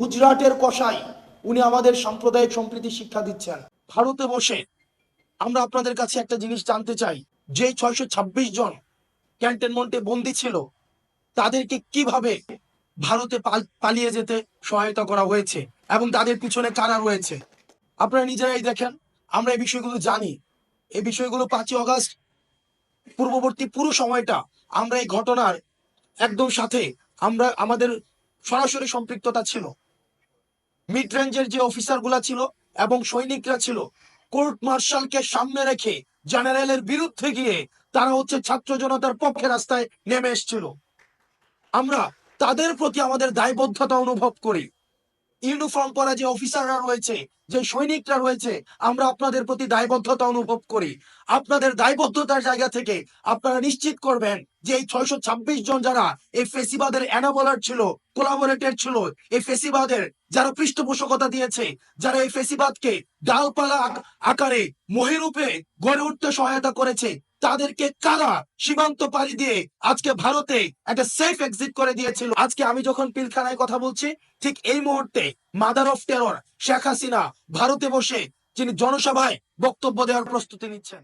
গুজরাটের কষাই উনি আমাদের সাম্প্রদায়িক সম্প্রীতি শিক্ষা দিচ্ছেন। ভারতে বসে আমরা আপনাদের কাছে একটা জিনিস জানতে চাই। যে ছয়শো ছাব্বিশ জন ক্যান্টনমেন্টে বন্দী ছিল, তাদেরকে কীভাবে ভারতে পাল- পালিয়ে যেতে সহায়তা করা হয়েছে এবং তাদের পিছনে কারা রয়েছে? আপনারা নিজেরাই দেখেন, আমরা এই বিষয়গুলো জানি। এই বিষয়গুলো পাঁচই অগাস্ট, পূর্ববর্তী পুরো সময়টা আমরা এই ঘটনার একদম সাথে আমরা, আমাদের সরাসরি সম্পৃক্ততা ছিল। মিড রেঞ্জের যে অফিসারগুলা ছিল এবং সৈনিকরা ছিল কোর্ট মার্শালকে সামনে রেখে জেনারেলের বিরুদ্ধে গিয়ে তারা হচ্ছে ছাত্র জনতার পক্ষে রাস্তায় নেমে এসেছিল। আমরা তাদের প্রতি আমাদের দায়বদ্ধতা অনুভব করি। ইউনিফর্ম পরা যে অফিসাররা রয়েছে, যে সৈনিকরা রয়েছে, আমরা আপনাদের প্রতি দায়বদ্ধতা অনুভব করি। আপনাদের দায়বদ্ধতার জায়গা থেকে আপনারা নিশ্চিত করবেন যে এই ছয়শো ছাব্বিশ জন যারা এই ফেসিবাদের অ্যানাবলার ছিল কোলাবোরেটর ছিল, এই ফেসিবাদের যারা পৃষ্ঠপোষকতা দিয়েছে, যারা এই ফেসিবাদকে ডালপালা আকারে মহিরূপে গড়ে উঠতে সহায়তা করেছে তাদেরকে কারা সীমান্ত পাড়ি দিয়ে আজকে ভারতে একটা সেফ এক্সিট করে দিয়েছিল? আজকে আমি যখন পিলখানায় কথা বলছি, ঠিক এই মুহূর্তে mother of terror Sheikh Hasina ভারতে বসে, যিনি জনসভায় বক্তব্য দেওয়ার প্রস্তুতি নিচ্ছেন।